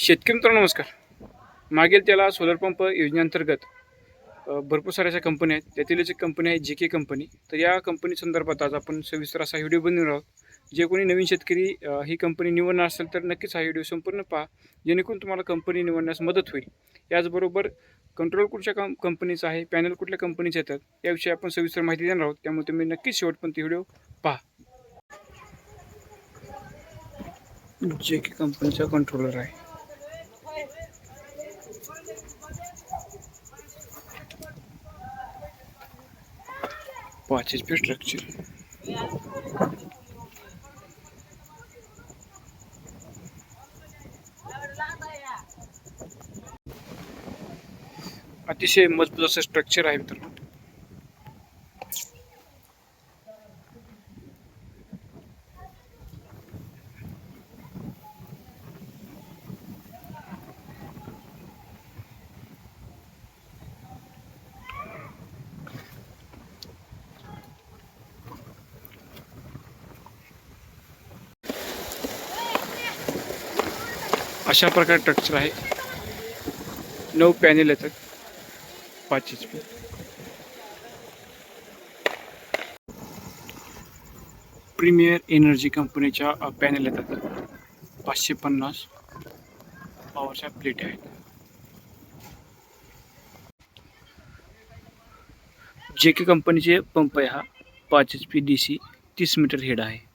शेतकरी मित्रांनो नमस्कार. मागील त्याला सोलर पंप योजनेअंतर्गत भरपूर साऱ्या अशा कंपन्या आहेत. त्यातीलच एक कंपनी आहे जे के कंपनी तर या कंपनी संदर्भात आज आपण सविस्तर असा व्हिडिओ बनवणार आहोत. जे कोणी नवीन शेतकरी ही कंपनी निवडणार असेल तर नक्कीच हा व्हिडिओ संपूर्ण पहा. जेणेकरून तुम्हाला कंपनी निवडण्यास मदत होईल. याचबरोबर कंट्रोल कुठच्या कं कंपनीचा आहे पॅनल कुठल्या कंपनीचे येतात याविषयी आपण सविस्तर माहिती देणार आहोत. त्यामुळे तुम्ही नक्कीच शेवटपर्यंत व्हिडिओ पहा. जे के कंपनीचा कंट्रोलर आहे. पाच एच पी स्ट्रक्चर अतिशय मजबूत असं स्ट्रक्चर आहे मित्रांनो अशा प्रकारे स्ट्रक्चर आहे. नऊ पॅनेल येतात. पाच एच पी प्रीमियर एनर्जी कंपनीच्या पॅनेल येतात. पाचशे पन्नास पॉवरच्या प्लेट आहेत. जे के कंपनीचे पंप आहे हा. पाच एच पी डी सी तीस मीटर हेड आहे.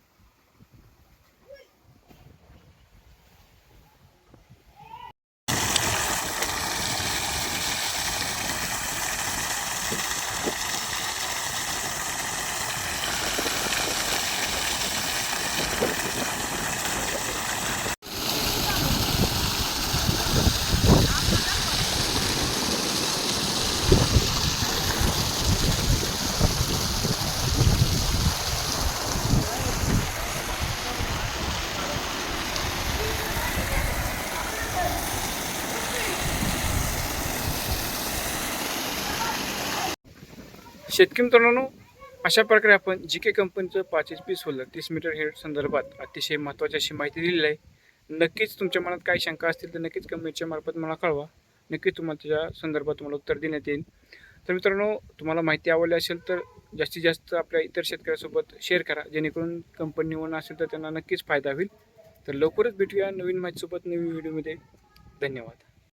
शेतकरी मित्रांनो अशा प्रकारे आपण जी के कंपनीचं पाच एच पी सोलर तीस मीटर हेड संदर्भात अतिशय महत्त्वाची अशी माहिती दिलेली आहे. नक्कीच तुमच्या मनात काही शंका असतील तर नक्कीच कमेंटच्या मार्फत मला कळवा. नक्कीच तुम्हाला त्याच्या संदर्भात तुम्हाला उत्तर देण्यात येईल. तर मित्रांनो तुम्हाला माहिती आवडली असेल तर जास्तीत जास्त आपल्या इतर शेतकऱ्यासोबत शेअर करा. जेणेकरून कंपनी निवडणं असेल तर त्यांना नक्कीच फायदा होईल. तर लवकरच भेटूया नवीन माहितीसोबत नवीन व्हिडिओमध्ये धन्यवाद.